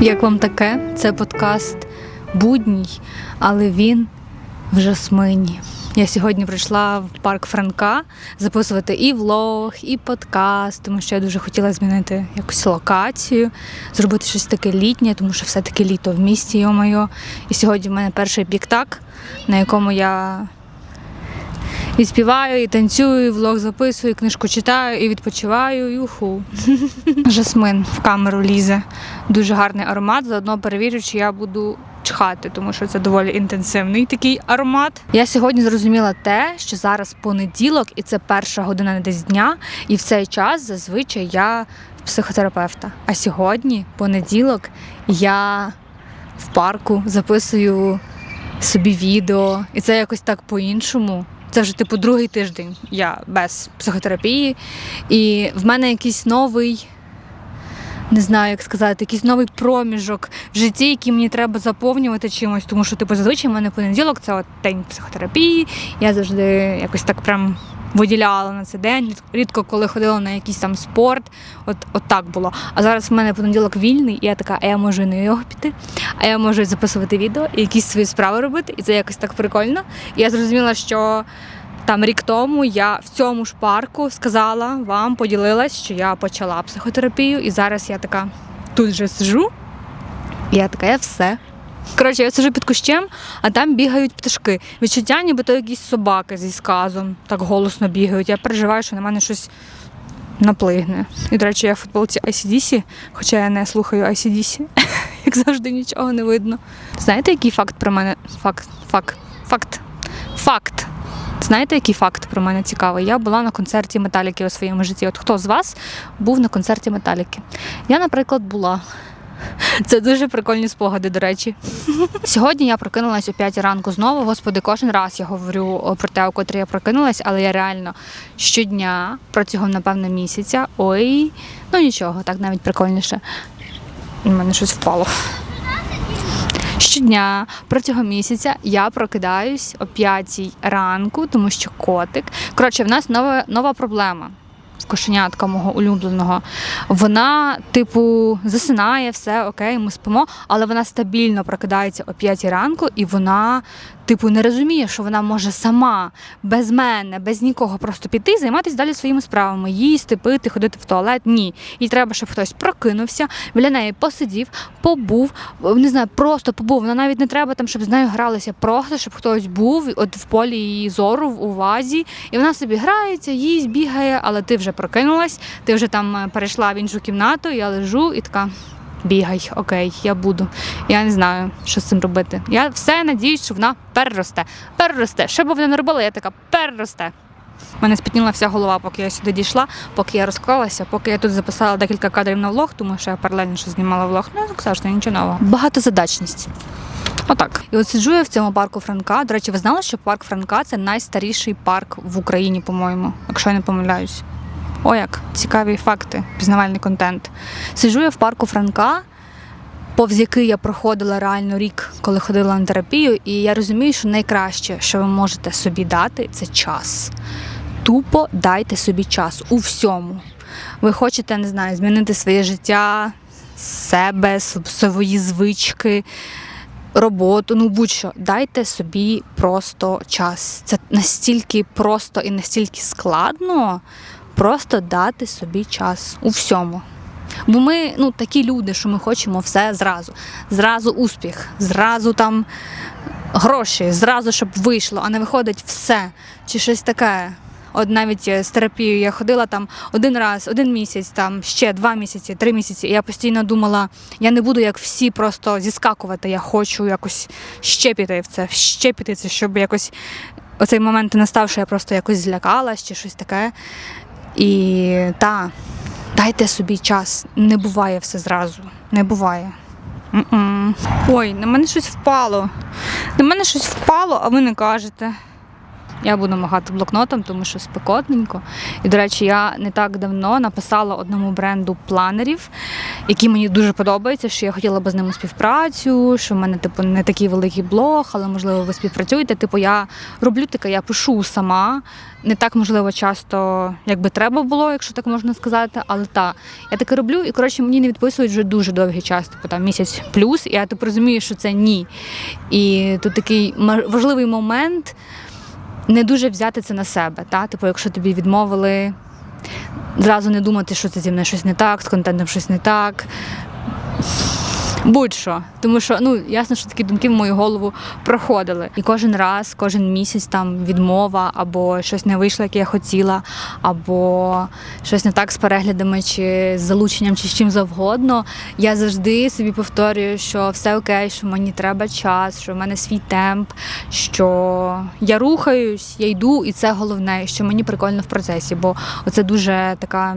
Як вам таке? Це подкаст будній, але він в жасмині. Я сьогодні прийшла в парк Франка записувати і влог, і подкаст, тому що я дуже хотіла змінити якусь локацію, зробити щось таке літнє, тому що все-таки літо в місті, йо-моє. І сьогодні в мене перший піктак, на якому я і співаю, і танцюю, і влог записую, і книжку читаю, і відпочиваю. Юху. Жасмин в камеру лізе. Дуже гарний аромат. Заодно перевірю, чи я буду чхати, тому що це доволі інтенсивний такий аромат. Я сьогодні зрозуміла те, що зараз понеділок, і це перша година десь дня, і в цей час зазвичай я в психотерапевта. А сьогодні, понеділок, я в парку записую собі відео, і це якось так по-іншому. Це вже типу другий тиждень. Я без психотерапії, і в мене якийсь новий, не знаю, як сказати, якийсь новий проміжок в житті, який мені треба заповнювати чимось, тому що типу зазвичай в мене понеділок це от день психотерапії. Я завжди якось так прям виділяла на цей день. Рідко коли ходила на якийсь там спорт. От, от так було. А зараз в мене понеділок вільний, і я така, а я можу і на його піти, а я можу і записувати відео і якісь свої справи робити. І це якось так прикольно. І я зрозуміла, що там рік тому я в цьому ж парку сказала вам, поділилась, що я почала психотерапію, і зараз я така тут же сижу. І я така, я все. Коротше, я сижу під кущем, а там бігають пташки. Відчуття, ніби то якісь собаки зі сказом так голосно бігають. Я переживаю, що на мене щось наплигне. І, до речі, я в футболці ICDC, хоча я не слухаю ICDC, як завжди нічого не видно. Знаєте, який факт про мене? Факт, факт, факт, факт. Знаєте, який факт про мене цікавий? Я була на концерті Металіки у своєму житті. От хто з вас був на концерті Металіки? Я, наприклад, була. Це дуже прикольні спогади, до речі. Сьогодні я прокинулась о 5 ранку знову. Господи, кожен раз я говорю про те, о котрій я прокинулась, але я реально щодня протягом, напевно, місяця. Ой, ну нічого, так навіть прикольніше. У мене щось впало. Щодня протягом місяця я прокидаюсь о 5 ранку, тому що котик. Коротше, в нас нова, нова проблема кошенятка мого улюбленого. Вона, типу, засинає, все окей, ми спимо, але вона стабільно прокидається о 5 ранку, і вона, типу, не розуміє, що вона може сама, без мене, без нікого просто піти займатися далі своїми справами, їсти, пити, ходити в туалет. Ні. Їй треба, щоб хтось прокинувся, біля неї посидів, побув, не знаю, просто побув. Вона навіть не треба там, щоб з нею гралися, просто щоб хтось був от в полі її зору, в увазі, і вона собі грається, їсть, бігає, але ти вже прокинулась, ти вже там е, перейшла в іншу кімнату, я лежу і така. Бігай, окей, я буду. Я не знаю, що з цим робити. Я все надіюсь, що вона переросте. Переросте. Що б вона не робила, я така переросте. У мене спітніла вся голова, поки я сюди дійшла, поки я розклалася, поки я тут записала декілька кадрів на влог, тому що я паралельно ще знімала влог. Ну, так завжди, нічого нового. Багатозадачність. Отак. І от сиджу я в цьому парку Франка. До речі, ви знали, що парк Франка це найстаріший парк в Україні, по-моєму, якщо я не помиляюсь. О, як цікаві факти, пізнавальний контент. Сиджу я в парку Франка, повз який я проходила реально рік, коли ходила на терапію, і я розумію, що найкраще, що ви можете собі дати, це час. Тупо дайте собі час у всьому. Ви хочете, не знаю, змінити своє життя, себе, свої звички, роботу, ну будь-що. Дайте собі просто час. Це настільки просто і настільки складно просто дати собі час у всьому. Бо ми ну, такі люди, що ми хочемо все зразу. Зразу успіх, зразу там гроші, зразу, щоб вийшло, а не виходить все. Чи щось таке. От навіть з терапією я ходила там один раз, один місяць, там ще два місяці, три місяці. І я постійно думала, я не буду як всі просто зіскакувати. Я хочу якось ще піти в це, ще це, щоб якось оцей момент не настав, що я просто якось злякалась чи щось таке. І та, дайте собі час. Не буває все зразу. Не буває. М-м. Ой, на мене щось впало. На мене щось впало, а ви не кажете. Я буду махати блокнотом, тому що спекотненько. І, до речі, я не так давно написала одному бренду планерів, які мені дуже подобаються, що я хотіла би з ними співпрацю, що в мене типу не такий великий блог, але можливо ви співпрацюєте. Типу, я роблю таке, я пишу сама. Не так можливо часто, як би треба було, якщо так можна сказати. Але та я таке роблю, і коротше мені не відписують вже дуже довгий час, типу там місяць плюс. І я типу розумію, що це ні. І тут такий важливий момент не дуже взяти це на себе. Та? Типу, якщо тобі відмовили, зразу не думати, що це зі мною щось не так, з контентом щось не так. Будь-що, тому що ну ясно, що такі думки в мою голову проходили. І кожен раз, кожен місяць там відмова, або щось не вийшло, як я хотіла, або щось не так з переглядами, чи з залученням, чи з чим завгодно. Я завжди собі повторюю, що все окей, що мені треба час, що в мене свій темп, що я рухаюсь, я йду, і це головне, що мені прикольно в процесі, бо оце дуже така.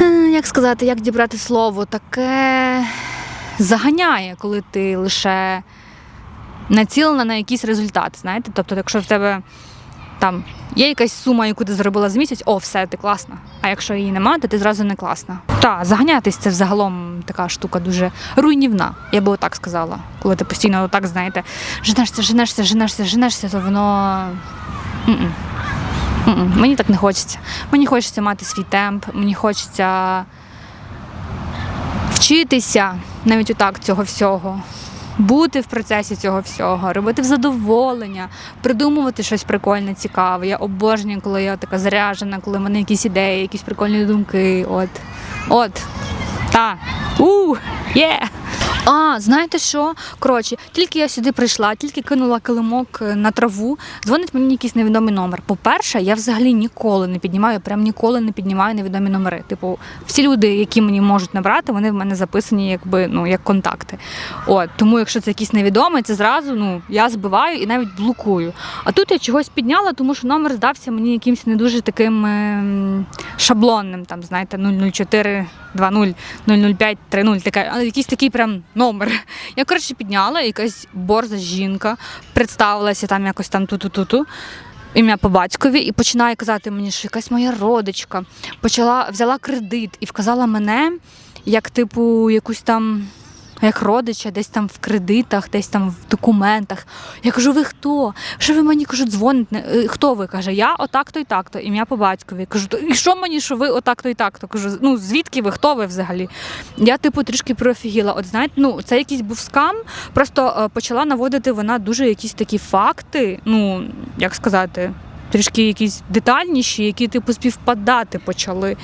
Е, Як сказати, як дібрати слово, таке заганяє, коли ти лише націлена на якийсь результат. Знаєте? Тобто, якщо в тебе там є якась сума, яку ти заробила за місяць, о, все, ти класна. А якщо її нема, то ти зразу не класна. Так, заганятись це взагалом така штука дуже руйнівна, я би отак сказала. Коли ти постійно отак, знаєте, женешся, женешся, женешся, женешся, то воно. М-м. М-м, Мені так не хочеться. Мені хочеться мати свій темп, мені хочеться вчитися навіть отак цього всього. Бути в процесі цього всього, робити в задоволення, придумувати щось прикольне, цікаве. Я обожнюю, коли я така заряжена, коли в мене якісь ідеї, якісь прикольні думки. От. От. Та. У, є. А, знаєте що? Коротше, тільки я сюди прийшла, тільки кинула килимок е, на траву, дзвонить мені якийсь невідомий номер. По-перше, я взагалі ніколи не піднімаю, прям ніколи не піднімаю невідомі номери. Типу, всі люди, які мені можуть набрати, вони в мене записані якби ну як контакти. От тому, якщо це якийсь невідомий, це зразу ну я збиваю і навіть блокую. А тут я чогось підняла, тому що номер здався мені якимось не дуже таким ем, шаблонним. Там знаєте, 004 20 005 30, така, якийсь такий прям номер. Я коротше підняла, якась борза жінка представилася там якось там ту-ту-ту-ту. Ім'я по батькові і починає казати мені, що якась моя родичка почала взяла кредит і вказала мене як, типу, якусь там. Як родича, десь там в кредитах, десь там в документах. Я кажу, ви хто? Що ви мені кажу, дзвоните? Е, Хто ви? каже, я отак-то і так-то, ім'я по батькові. Кажу, «То і що мені, що ви отак-то і так-то? Кажу, ну звідки ви, хто ви взагалі? Я, типу, трішки профігіла. От знаєте, ну це якийсь був скам. Просто е, почала наводити вона дуже якісь такі факти, ну як сказати. Трішки якісь детальніші, які типу співпадати почали.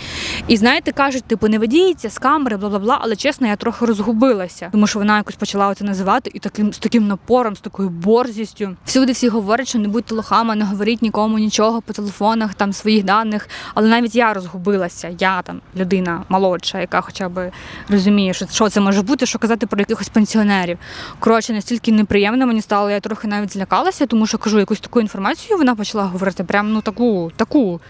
І знаєте, кажуть, типу, не ведіться з камери, бла бла бла. Але чесно, я трохи розгубилася, тому що вона якось почала це називати і таким з таким напором, з такою борзістю. Всюди всі говорять, що не будьте лохами, не говоріть нікому нічого по телефонах, там своїх даних. Але навіть я розгубилася. Я там людина молодша, яка хоча б розуміє, що, що це може бути, що казати про якихось пенсіонерів. Коротше, настільки неприємно мені стало, я трохи навіть злякалася, тому що кажу, якусь таку інформацію вона почала говорити, прям ну таку, таку.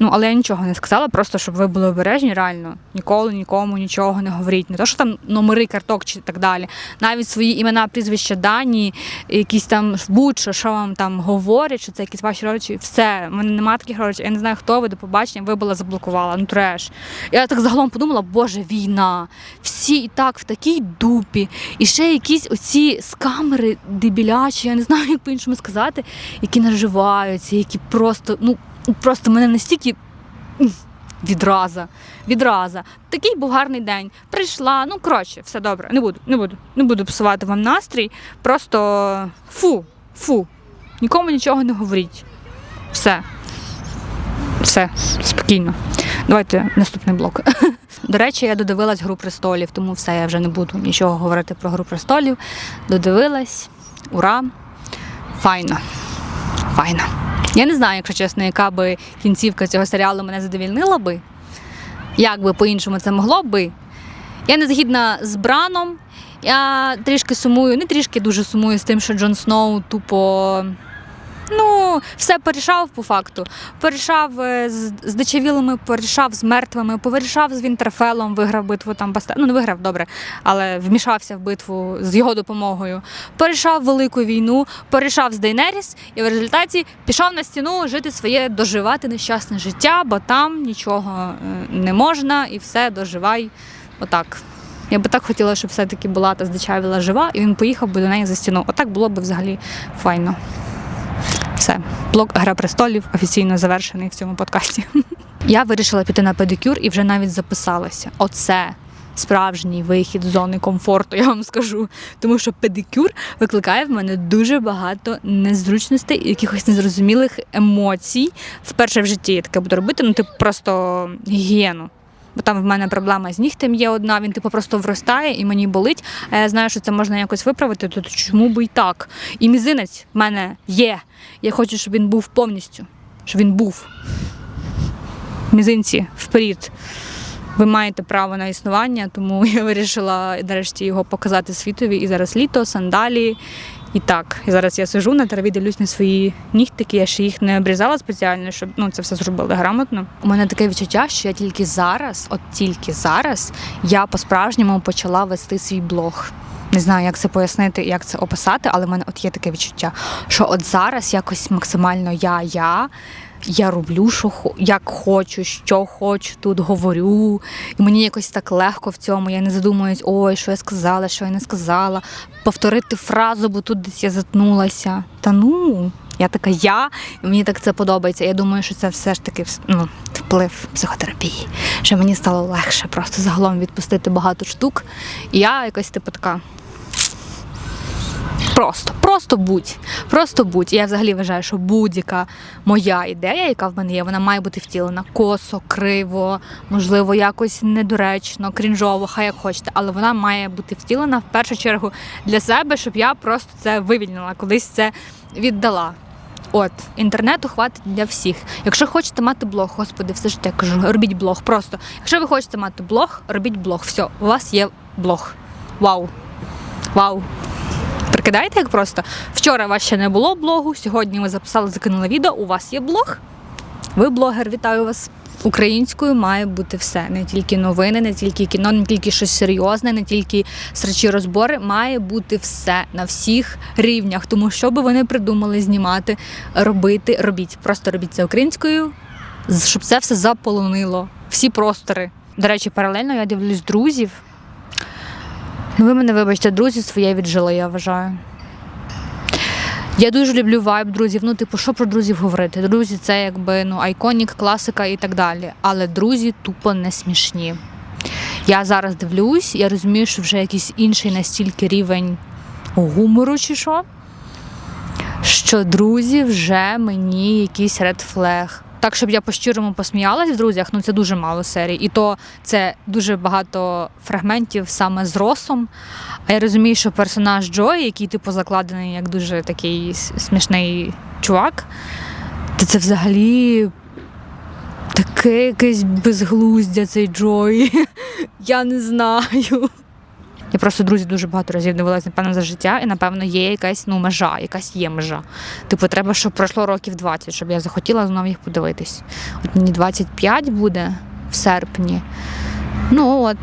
Ну, але я нічого не сказала, просто щоб ви були обережні, реально. Ніколи нікому нічого не говоріть. Не то, що там номери карток чи так далі. Навіть свої імена, прізвища, дані, якісь там будь-що, що вам там говорять, що це якісь ваші родичі. Все, в мене немає таких родичів. Я не знаю, хто ви до побачення, вибила, заблокувала. Ну треш. Я так загалом подумала, боже, війна. Всі і так в такій дупі. І ще якісь оці скамери дебілячі, я не знаю, як по-іншому сказати, які наживаються, які просто, ну. Просто мене настільки відраза, відраза. Такий був гарний день. Прийшла, ну коротше, все добре, не буду, не буду, не буду псувати вам настрій. Просто фу, фу. Нікому нічого не говоріть. Все. Все, спокійно. Давайте наступний блок. До речі, я додивилась Гру престолів, тому все, я вже не буду нічого говорити про Гру престолів. Додивилась. Ура! Файно. Файно. Я не знаю, якщо чесно, яка би кінцівка цього серіалу мене задовільнила би. Як би по-іншому це могло би. Я не згідна з Браном. Я трішки сумую, не трішки дуже сумую з тим, що Джон Сноу тупо Ну, все порішав по факту. Порішав е, з з дичавілими, порішав з мертвими, повирішав з Вінтерфелом, виграв битву там баста. Ну, не виграв добре, але вмішався в битву з його допомогою. Порішав велику війну, порішав з Дейнеріс, і в результаті пішов на стіну жити своє доживати нещасне життя, бо там нічого е, не можна, і все доживай. Отак. Я би так хотіла, щоб все-таки була та здичавіла жива, і він поїхав би до неї за стіну. Отак було б взагалі файно. Все, блок Гра престолів офіційно завершений в цьому подкасті. Я вирішила піти на педикюр і вже навіть записалася. Оце справжній вихід з зони комфорту, я вам скажу. Тому що педикюр викликає в мене дуже багато незручностей і якихось незрозумілих емоцій. Вперше в житті я таке буду робити, ну типу просто гігієну. Бо там в мене проблема з нігтем є одна, він типу просто вростає і мені болить. А я знаю, що це можна якось виправити, то чому би і так? І мізинець в мене є. Я хочу, щоб він був повністю. Щоб він був. Мізинці вперед. Ви маєте право на існування, тому я вирішила нарешті його показати світові. І зараз літо, сандалі. І так, і зараз я сижу на траві, дивлюсь на свої нігтики, я ще їх не обрізала спеціально, щоб ну це все зробили грамотно. У мене таке відчуття, що я тільки зараз, от тільки зараз, я по-справжньому почала вести свій блог. Не знаю, як це пояснити, як це описати, але в мене от є таке відчуття, що от зараз якось максимально я, я. Я роблю, що як хочу, що хочу, тут говорю. І мені якось так легко в цьому. Я не задумуюсь, ой, що я сказала, що я не сказала. Повторити фразу, бо тут десь я затнулася. Та ну, я така я, і мені так це подобається. Я думаю, що це все ж таки ну, вплив психотерапії. Що мені стало легше просто загалом відпустити багато штук. І я якось типу така. Просто, просто будь, просто будь. І Я взагалі вважаю, що будь-яка моя ідея, яка в мене є, вона має бути втілена косо, криво, можливо, якось недоречно, крінжово, хай як хочете, але вона має бути втілена в першу чергу для себе, щоб я просто це вивільнила, колись це віддала. От, інтернету хватить для всіх. Якщо хочете мати блог, господи, все ж я кажу, робіть блог. Просто. Якщо ви хочете мати блог, робіть блог. Все, у вас є блог. Вау! Вау! Прикидаєте, як просто вчора у вас ще не було блогу, сьогодні ви записали, закинули відео, у вас є блог. Ви блогер, вітаю вас. Українською має бути все, не тільки новини, не тільки кіно, не тільки щось серйозне, не тільки срачі розбори. Має бути все на всіх рівнях. Тому що би вони придумали знімати, робити, робіть. Просто робіть це українською, щоб це все заполонило. Всі простори. До речі, паралельно я дивлюсь друзів. Ну, ви мене вибачте, друзі своє віджили, я вважаю. Я дуже люблю вайб друзів. Ну, типу, що про друзів говорити? Друзі, це якби ну, айконік, класика і так далі. Але друзі тупо не смішні. Я зараз дивлюсь, я розумію, що вже якийсь інший настільки рівень гумору, чи що, що друзі вже мені якийсь ред флег. Так, щоб я по-щирому посміялась в друзях, ну це дуже мало серій. І то це дуже багато фрагментів саме з Росом. А я розумію, що персонаж Джої, який типу закладений як дуже такий смішний чувак, то це взагалі таке якесь безглуздя цей Джої. Я не знаю. Я просто друзі дуже багато разів дивилася, напевно, за життя, і напевно є якась ну межа, якась є межа. Типу, треба, щоб пройшло років 20, щоб я захотіла знову їх подивитись. От мені 25 буде в серпні. Ну от,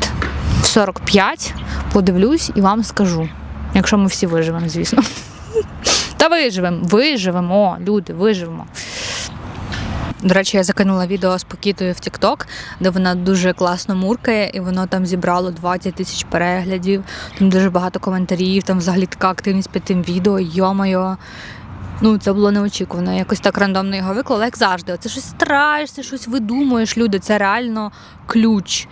в 45 подивлюсь і вам скажу. Якщо ми всі виживемо, звісно. Та виживемо, виживемо, люди, виживемо. До речі, я закинула відео з Покітою в TikTok, де вона дуже класно муркає, і воно там зібрало 20 тисяч переглядів, там дуже багато коментарів, там взагалі така активність під тим відео, йо-моє. Ну, це було неочікувано. Я Якось так рандомно його виклала, як завжди. Це щось страєш, це щось видумуєш, люди. Це реально ключ.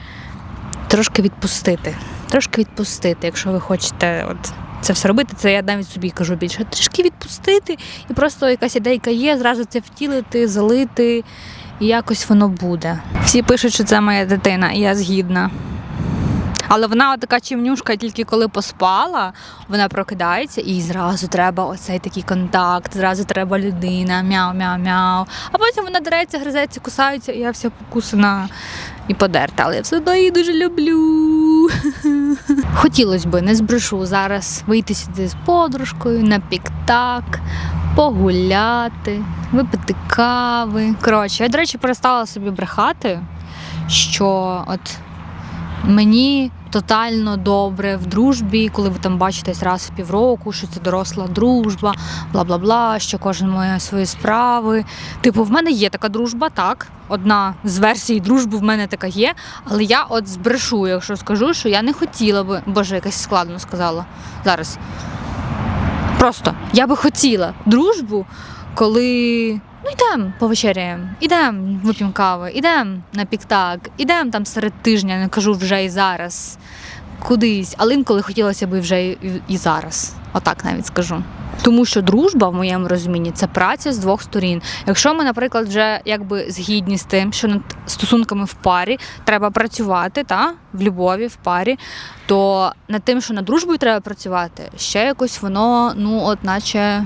Трошки відпустити. Трошки відпустити, якщо ви хочете от, це все робити, це я навіть собі кажу більше. Трішки відпустити, і просто якась ідейка є, зразу це втілити, залити, і якось воно буде. Всі пишуть, що це моя дитина, і я згідна. Але вона така чимнюшка, тільки коли поспала, вона прокидається і зразу треба оцей такий контакт, зразу треба людина, мяу-мяу-мяу. А потім вона дереться, гризеться, кусається, і я вся покусана і подерта. Але я все одно її дуже люблю. Хотілося б, не збрешу зараз вийти сюди з подружкою на піктак, погуляти, випити кави. Коротше, я, до речі, перестала собі брехати, що от мені тотально добре в дружбі, коли ви там бачитесь раз в півроку, що це доросла дружба, бла бла бла, що кожен має свої справи. Типу, в мене є така дружба, так. Одна з версій дружби в мене така є, але я от збрешу, якщо скажу, що я не хотіла би, боже, якось складно сказала зараз. Просто я би хотіла дружбу, коли ну йдемо повечеряємо, ідемо вип'ємо кави, ідемо на піктак, ідемо там серед тижня, не кажу вже і зараз, кудись, але інколи хотілося б вже і, зараз. Отак навіть скажу. Тому що дружба, в моєму розумінні, це праця з двох сторін. Якщо ми, наприклад, вже якби згідні з тим, що над стосунками в парі треба працювати, та в любові, в парі, то над тим, що над дружбою треба працювати, ще якось воно, ну, от наче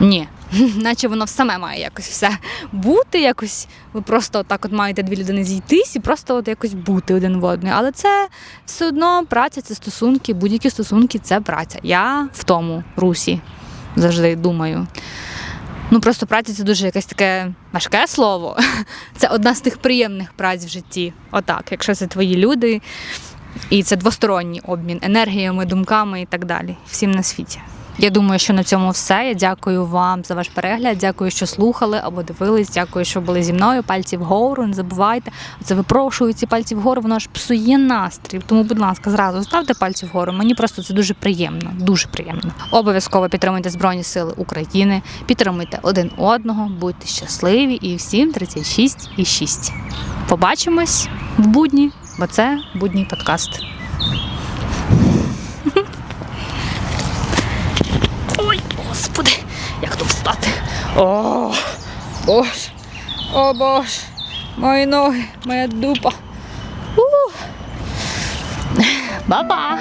ні. Наче воно саме має якось все бути, якось ви просто так от маєте дві людини зійтись і просто от якось бути один в одний. Але це все одно праця, це стосунки, будь-які стосунки це праця. Я в тому русі завжди думаю. Ну просто праця це дуже якесь таке важке слово. Це одна з тих приємних праць в житті. Отак, якщо це твої люди, і це двосторонній обмін енергіями, думками і так далі. Всім на світі. Я думаю, що на цьому все. Я дякую вам за ваш перегляд. Дякую, що слухали або дивились. Дякую, що були зі мною. Пальці вгору. Не забувайте. Це випрошую ці пальці вгору, воно ж псує настрій. Тому, будь ласка, зразу ставте пальці вгору. Мені просто це дуже приємно. Дуже приємно. Обов'язково підтримуйте Збройні Сили України, підтримуйте один одного, будьте щасливі і всім 36 і 6. Побачимось в будні, бо це будній подкаст. Ой, господи, як тут встати? О, боже, о боже, мої ноги, моя дупа. Ба-ба.